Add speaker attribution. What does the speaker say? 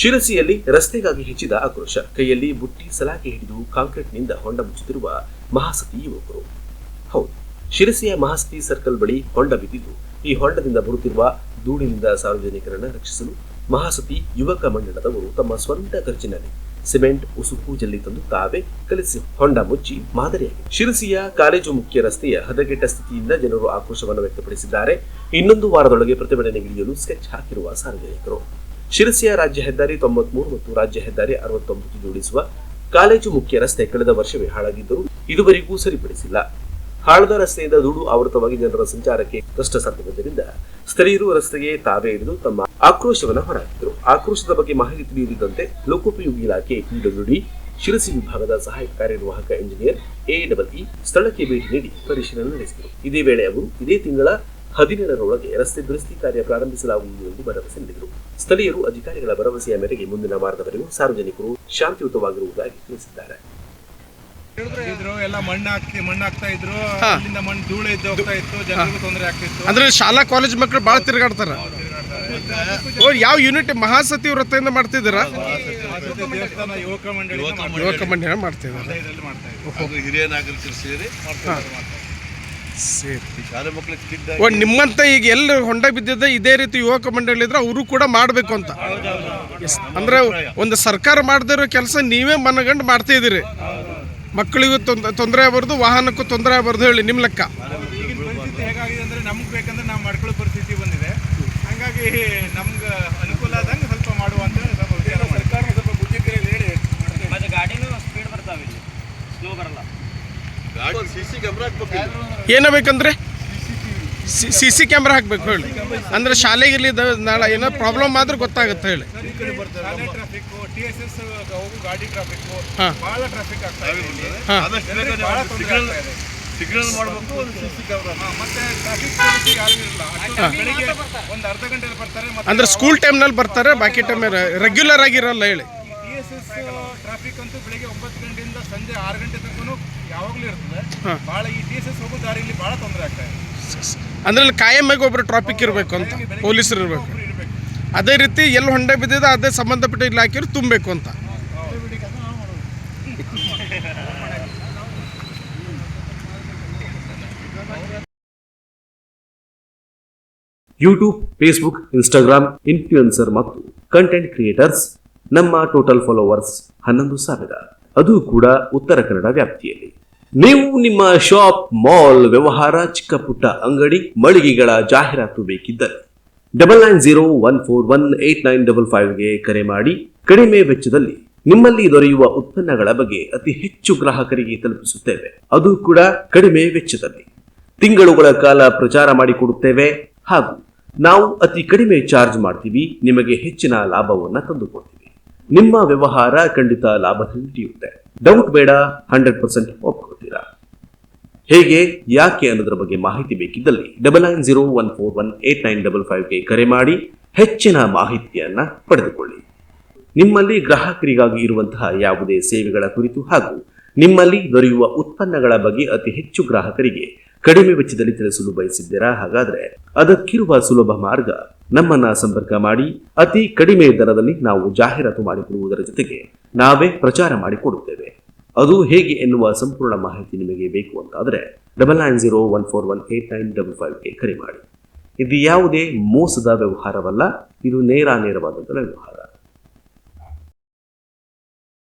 Speaker 1: ಶಿರಸಿಯಲ್ಲಿ ರಸ್ತೆಗಾಗಿ ಹೆಚ್ಚಿದ ಆಕ್ರೋಶ. ಕೈಯಲ್ಲಿ ಬುಟ್ಟಿ ಸಲಾಕೆ ಹಿಡಿದು ಕಾಂಕ್ರೀಟ್ನಿಂದ ಹೊಂಡ ಮುಚ್ಚುತ್ತಿರುವ ಮಹಾಸತಿ ಯುವಕರು. ಹೌದು, ಶಿರಸಿಯ ಮಹಾಸತಿ ಸರ್ಕಲ್ ಬಳಿ ಹೊಂಡ ಬಿದ್ದಿದ್ದು, ಈ ಹೊಂಡದಿಂದ ಬರುತ್ತಿರುವ ಧೂಳಿನಿಂದ ಸಾರ್ವಜನಿಕರನ್ನ ರಕ್ಷಿಸಲು ಮಹಾಸತಿ ಯುವಕ ಮಂಡಳದವರು ತಮ್ಮ ಸ್ವಂತ ಖರ್ಚಿನಲ್ಲಿ ಸಿಮೆಂಟ್, ಉಸುಕು, ಜಲ್ಲಿ ತಂದು ತಾವೇ ಕಲಿಸಿ ಹೊಂಡ ಮುಚ್ಚಿ ಮಾದರಿಯಾಗಿದೆ. ಶಿರಸಿಯ ಕಾಲೇಜು ಮುಖ್ಯ ರಸ್ತೆಯ ಹದಗೆಟ್ಟ ಸ್ಥಿತಿಯಿಂದ ಜನರು ಆಕ್ರೋಶವನ್ನು ವ್ಯಕ್ತಪಡಿಸಿದ್ದಾರೆ. ಇನ್ನೊಂದು ವಾರದೊಳಗೆ ಪ್ರತಿಭಟನೆಗಿಳಿಯಲು ಸ್ಕೆಚ್ ಹಾಕಿರುವ ಸಾರ್ವಜನಿಕರು. ಶಿರಸಿಯ ರಾಜ್ಯ ಹೆದ್ದಾರಿ ತೊಂಬತ್ಮೂರು ಮತ್ತು ರಾಜ್ಯ ಹೆದ್ದಾರಿ ಅರವತ್ತೊಂಬತ್ತು ಜೋಡಿಸುವ ಕಾಲೇಜು ಮುಖ್ಯ ರಸ್ತೆ ಕಳೆದ ವರ್ಷವೇ ಹಾಳಾಗಿದ್ದರೂ ಇದುವರೆಗೂ ಸರಿಪಡಿಸಿಲ್ಲ. ಹಾಳದ ರಸ್ತೆಯಿಂದ ಧೂಳು ಆವೃತವಾಗಿ ಜನರ ಸಂಚಾರಕ್ಕೆ ಕಷ್ಟ ಸಾಧ್ಯವಾದ್ದರಿಂದ ಸ್ಥಳೀಯರು ರಸ್ತೆಗೆ ತಾವೇ ಹಿಡಿದು ತಮ್ಮ ಆಕ್ರೋಶವನ್ನು ಹೊರಹಾಕಿದರು. ಆಕ್ರೋಶದ ಬಗ್ಗೆ ಮಾಹಿತಿ ತಿಳಿಯುತ್ತಿದ್ದಂತೆ ಲೋಕೋಪಯೋಗಿ ಇಲಾಖೆ ಪಿಡಬ್ಲ್ಯೂಡಿ ಶಿರಸಿ ವಿಭಾಗದ ಸಹಾಯಕ ಕಾರ್ಯನಿರ್ವಾಹಕ ಇಂಜಿನಿಯರ್ ಎ ಡಬಲ್ ಇ ಸ್ಥಳಕ್ಕೆ ಭೇಟಿ ನೀಡಿ ಪರಿಶೀಲನೆ ನಡೆಸಿದರು. ಇದೇ ವೇಳೆ ಅವರು ಇದೇ ತಿಂಗಳ ಹದಿನೇಳರೊಳಗೆ ರಸ್ತೆ ದುರಸ್ತಿ ಕಾರ್ಯ ಪ್ರಾರಂಭಿಸಲಾಗುವುದು ಎಂದು ಭರವಸೆ ನೀಡಿದರು. ಸ್ಥಳೀಯರು ಅಧಿಕಾರಿಗಳ ಭರವಸೆಯ ಮೇರೆಗೆ ಮುಂದಿನ ವಾರದವರೆಗೂ ಸಾರ್ವಜನಿಕರು ಶಾಂತಿಯುತವಾಗಿರುವುದಾಗಿ ತಿಳಿಸಿದ್ದಾರೆ.
Speaker 2: ಇದ್ರು ಎಲ್ಲ ಮಣ್ಣು ಹಾಕ್ತಿ ಮಣ್ಣು ಹಾಕ್ತಾ ಇದ್ರು ಅಲ್ಲಿಂದ ಮಣ್ಣು ಧೂಳು ಎದ್ದು ಹೋಗ್ತಾ ಇತ್ತು ಜನರಿಗೂ ತೊಂದರೆ ಆಗ್ತಿತ್ತು.
Speaker 3: ಅಂದ್ರೆ ಶಾಲಾ ಕಾಲೇಜ್ ಮಕ್ಕಳು ಭಾಳ ತಿರುಗಾಡ್ತಾರ. ಓ ಯಾವ ಯೂನಿಟ್ ಮಹಾಸತಿ ವೃತ್ತದಿಂದ ಮಾಡ್ತಿದ್ದೀರಾ?
Speaker 2: ದೇವಸ್ಥಾನ ಯುವಕ ಮಂಡಳಿ
Speaker 3: ಯುವಕ ಮಂಡಳ ಮಾಡ್ತಿದ್ದಾರೆ.
Speaker 4: ಹಿರಿಯ ನಾಗರಿಕರು ಸೇರಿ
Speaker 3: ಸರಿ
Speaker 4: ಶಾಲೆ ಮಕ್ಕಳಿಗೆ
Speaker 3: ನಿಮ್ಮಂತ ಈಗ ಎಲ್ಲ ಹೊಂಡ ಬಿದ್ದಿದ್ದ ಇದೇ ರೀತಿ ಯುವಕ ಮಂಡಳಿ ಇದ್ರೆ ಅವರು ಕೂಡ ಮಾಡಬೇಕು ಅಂತ. ಅಂದ್ರೆ ಒಂದು ಸರ್ಕಾರ ಮಾಡದಿರೋ ಕೆಲಸ ನೀವೇ ಮನಗಂಡು ಮಾಡ್ತಾ ಇದ್ದೀರಿ. ಮಕ್ಕಳಿಗೂ ತೊಂದರೆ ಆಗಬಾರ್ದು ವಾಹನಕ್ಕೂ ತೊಂದರೆ ಆಗಬಾರ್ದು ಹೇಳಿ ನಿಮ್ಮ ಲೆಕ್ಕ.
Speaker 2: ಈಗಿನ ಪರಿಸ್ಥಿತಿ ಹೇಗಾಗಿದೆ ಅಂದ್ರೆ ನಮ್ಗೆ ಬೇಕಂದ್ರೆ ನಾವು ಮಾಡ್ಕೊಳ್ಳೋ ಪರಿಸ್ಥಿತಿ ಬಂದಿದೆ ಹಂಗಾಗಿ ನಮ್ಗೆ ಅನುಕೂಲ ಆದಂಗೆ ಸ್ವಲ್ಪ ಮಾಡುವಂತ ಸರ್ಕಾರ ಸ್ವಲ್ಪ ಬುದ್ಧಿ ಕೈಯಲ್ಲಿ ಹೇಳಿ
Speaker 5: ಮತ್ತೆ ಗಾಡಿನೂ ಸ್ಪೀಡ್ ಬರ್ತಾವೆ ಇಲ್ಲಿ ಸ್ಲೋ ಬರಲ್ಲ
Speaker 4: ಗಾಡಿ ಸಿ ಸಿ ಕ್ಯಾಮ್ರಾ ಹಾಕ್ಬೇಕು
Speaker 3: ಏನಬೇಕಂದ್ರೆ ಸಿ ಸಿ ಕ್ಯಾಮ್ರಾ ಹಾಕ್ಬೇಕು ಹೇಳಿ. ಅಂದ್ರೆ ಶಾಲೆಗೆ ಇಲ್ಲಿ ನಾಳೆ ಏನೋ ಪ್ರಾಬ್ಲಮ್ ಆದ್ರೆ ಗೊತ್ತಾಗುತ್ತೆ ಹೇಳಿ.
Speaker 4: ಸಿಗ್ನಲ್ ಮಾಡಬೇಕು ಸಿ ಕ್ಯಾಮ್ರಾ
Speaker 2: ಮತ್ತೆ ಟ್ರಾಫಿಕ್ ಪೊಲೀಸ್ ಯಾರು ಇರಲ್ಲ ಬೆಳಿಗ್ಗೆ ಒಂದು ಅರ್ಧ ಗಂಟೆಯಲ್ಲಿ ಬರ್ತಾರೆ
Speaker 3: ಅಂದ್ರೆ ಸ್ಕೂಲ್ ಟೈಮ್ನಲ್ಲಿ ಬರ್ತಾರೆ ಬಾಕಿ ಟೈಮ್ ರೆಗ್ಯುಲರ್ ಆಗಿರಲ್ಲ ಹೇಳಿ.
Speaker 2: ಎಸ್ ಎಸ್ ಟ್ರಾಫಿಕ್ ಅಂತೂ ಬೆಳಿಗ್ಗೆ ಒಂಬತ್ತು ಗಂಟೆಯಿಂದ ಸಂಜೆ ಆರು ಗಂಟೆ ತನಕ ಯಾವಾಗಲೂ ಇರ್ತದೆ. ಬಹಳ ಈ ಟಿ ಎಸ್ ಎಸ್ ಹೋಗೋ ದಾರಿಯಲ್ಲಿ ಬಹಳ ತೊಂದರೆ ಆಗ್ತಾ ಇದೆ.
Speaker 3: ಅಂದ್ರೆ ಅಲ್ಲಿ ಒಬ್ರು ಟ್ರಾಫಿಕ್ ಇರಬೇಕು ಅಂತ ಪೊಲೀಸರು ಇರಬೇಕು. ಅದೇ ರೀತಿ ಎಲ್ಲಿ ಹೊಂಡ ಬಿದ್ದಿದೆ ಅದೇ ಸಂಬಂಧಪಟ್ಟ ಇಲಾಖೆಯವರು ತುಂಬಬೇಕು ಅಂತ.
Speaker 1: ಯೂಟ್ಯೂಬ್ ಫೇಸ್ಬುಕ್ ಇನ್ಸ್ಟಾಗ್ರಾಮ್ ಇನ್ಫ್ಲೂಯೆನ್ಸರ್ ಮತ್ತು ಕಂಟೆಂಟ್ ಕ್ರಿಯೇಟರ್ಸ್ ನಮ್ಮ ಟೋಟಲ್ ಫಾಲೋವರ್ಸ್ ಹನ್ನೊಂದು ಸಾವಿರ. ಅದು ಕೂಡ ಉತ್ತರ ಕನ್ನಡ ವ್ಯಾಪ್ತಿಯಲ್ಲಿ. ನೀವು ನಿಮ್ಮ ಶಾಪ್ ಮಾಲ್ ವ್ಯವಹಾರ ಚಿಕ್ಕ ಪುಟ್ಟ ಅಂಗಡಿ, ಮಳಿಗೆಗಳ ಜಾಹೀರಾತು ಬೇಕಿದ್ದರೆ double nine zero one four one eight nine double ಫೈವ್ಗೆ ಕರೆ ಮಾಡಿ. ಕಡಿಮೆ ವೆಚ್ಚದಲ್ಲಿ ನಿಮ್ಮಲ್ಲಿ ದೊರೆಯುವ ಉತ್ಪನ್ನಗಳ ಬಗ್ಗೆ ಅತಿ ಹೆಚ್ಚು ಗ್ರಾಹಕರಿಗೆ ತಲುಪಿಸುತ್ತೇವೆ. ಅದು ಕೂಡ ಕಡಿಮೆ ವೆಚ್ಚದಲ್ಲಿ. ತಿಂಗಳುಗಳ ಕಾಲ ಪ್ರಚಾರ ಮಾಡಿಕೊಡುತ್ತೇವೆ ಹಾಗೂ ನಾವು ಅತಿ ಕಡಿಮೆ ಚಾರ್ಜ್ ಮಾಡ್ತೀವಿ. ನಿಮಗೆ ಹೆಚ್ಚಿನ ಲಾಭವನ್ನು ತಂದುಕೊಡ್ತೀವಿ. ನಿಮ್ಮ ವ್ಯವಹಾರ ಖಂಡಿತ ಲಾಭ ತಿಳಿಯುತ್ತೆ ಡೌಟ್ ಬೇಡ ಹಂಡ್ರೆಡ್ ಪರ್ಸೆಂಟ್ ಒಪ್ಕೊಳ್ತೀರಾ ಹೇಗೆ, ಯಾಕೆ ಅನ್ನೋದ್ರ ಬಗ್ಗೆ ಮಾಹಿತಿ ಬೇಕಿದ್ದಲ್ಲಿ double nine zero one four one eight nine double ಫೈವ್ಗೆ ಕರೆ ಮಾಡಿ, ಹೆಚ್ಚಿನ ಮಾಹಿತಿಯನ್ನ ಪಡೆದುಕೊಳ್ಳಿ. ನಿಮ್ಮಲ್ಲಿ ಗ್ರಾಹಕರಿಗಾಗಿ ಇರುವಂತಹ ಯಾವುದೇ ಸೇವೆಗಳ ಕುರಿತು ಹಾಗೂ ನಿಮ್ಮಲ್ಲಿ ದೊರೆಯುವ ಉತ್ಪನ್ನಗಳ ಬಗ್ಗೆ ಅತಿ ಹೆಚ್ಚು ಗ್ರಾಹಕರಿಗೆ ಕಡಿಮೆ ವೆಚ್ಚದಲ್ಲಿ ತಿಳಿಸಲು ಬಯಸಿದ್ದೀರಾ? ಹಾಗಾದ್ರೆ ಅದಕ್ಕಿರುವ ಸುಲಭ ಮಾರ್ಗ. ನಮ್ಮನ್ನ ಸಂಪರ್ಕ ಮಾಡಿ, ಅತಿ ಕಡಿಮೆ ದರದಲ್ಲಿ ನಾವು ಜಾಹೀರಾತು ಮಾಡಿಕೊಡುವುದರ ಜೊತೆಗೆ ನಾವೇ ಪ್ರಚಾರ ಮಾಡಿಕೊಡುತ್ತೇವೆ. ಅದು ಹೇಗೆ ಎನ್ನುವ ಸಂಪೂರ್ಣ ಮಾಹಿತಿ ನಿಮಗೆ ಬೇಕು ಅಂತಾದರೆ double nine zero one four one eight nine double ಫೈವ್ಗೆ ಕರೆ ಮಾಡಿ. ಇದು ಯಾವುದೇ ಮೋಸದ ವ್ಯವಹಾರವಲ್ಲ, ಇದು ನೇರ ನೇರವಾದಂಥ ವ್ಯವಹಾರ.